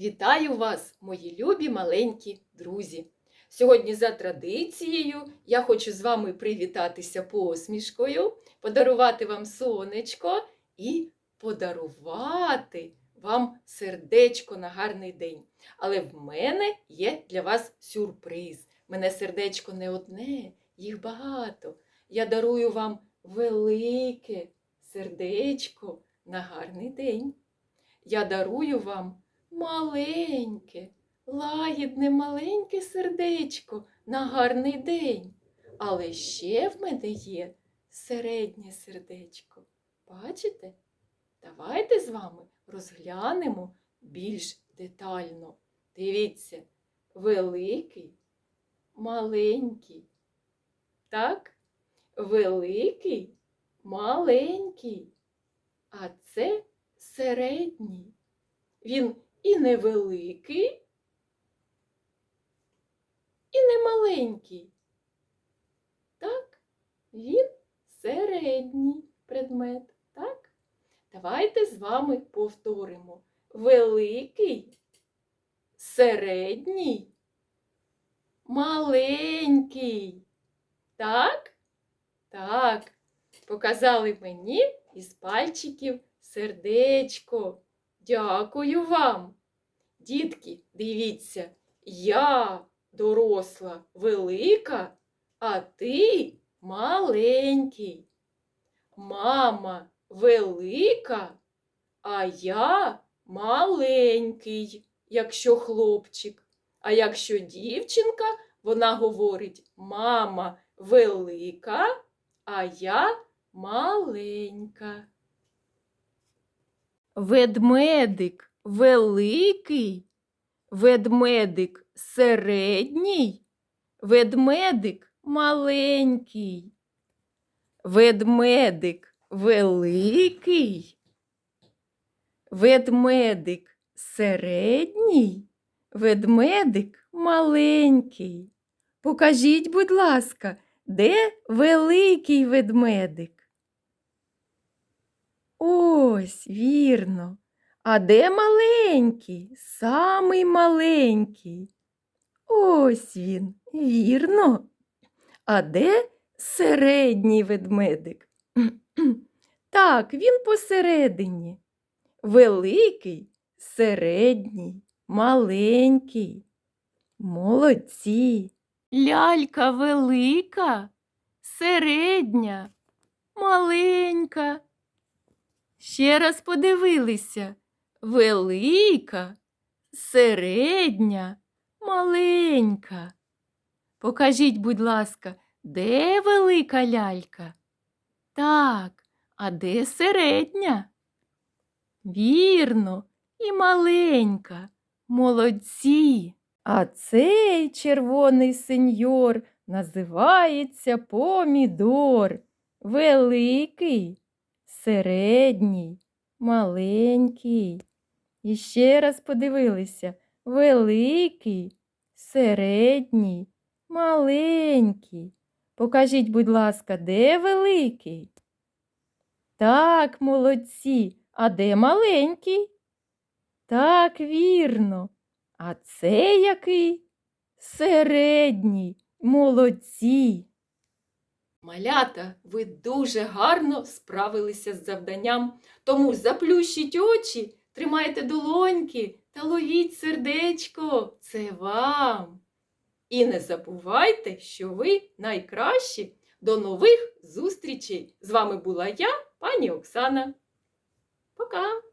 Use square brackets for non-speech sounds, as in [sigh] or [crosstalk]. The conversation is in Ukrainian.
Вітаю вас, мої любі маленькі друзі! Сьогодні, за традицією, я хочу з вами привітатися посмішкою, подарувати вам сонечко і подарувати вам сердечко на гарний день. Але в мене є для вас сюрприз. Мене сердечко не одне, їх багато. Я дарую вам велике сердечко на гарний день. Я дарую вам маленьке, лагідне маленьке сердечко на гарний день. Але ще в мене є середнє сердечко. Бачите? Давайте з вами розглянемо більш детально. Дивіться, великий, маленький. Так? Великий, маленький. А це середній. Він і невеликий, і не маленький. Так, він середній предмет. Так? Давайте з вами повторимо. Великий, середній, маленький. Так? Так. Показали мені із пальчиків сердечко. Дякую вам. Дітки, дивіться, я доросла велика, а ти маленький. Мама велика, а я маленький, якщо хлопчик. А якщо дівчинка, вона говорить мама велика, а я маленька. Ведмедик великий, ведмедик середній, ведмедик маленький, ведмедик великий, ведмедик середній, ведмедик маленький. Покажіть, будь ласка, де великий ведмедик? Ось, вірно. А де маленький? Самий маленький. Ось він, вірно. А де середній ведмедик? [clears throat] Так, він посередині. Великий, середній, маленький. Молодці. Лялька велика, середня, маленька. Ще раз подивилися. Велика, середня, маленька. Покажіть, будь ласка, де велика лялька? Так, а де середня? Вірно, і маленька. Молодці. А цей червоний сеньор називається помідор. Великий середній, маленький. І ще раз подивилися великий, середній, маленький. Покажіть, будь ласка, де великий? Так, молодці, а де маленький? Так, вірно. А це який? Середній, молодці. Малята, ви дуже гарно справилися з завданням, тому заплющіть очі, тримайте долоньки та ловіть сердечко. Це вам. І не забувайте, що ви найкращі. До нових зустрічей! З вами була я, пані Оксана. Пока!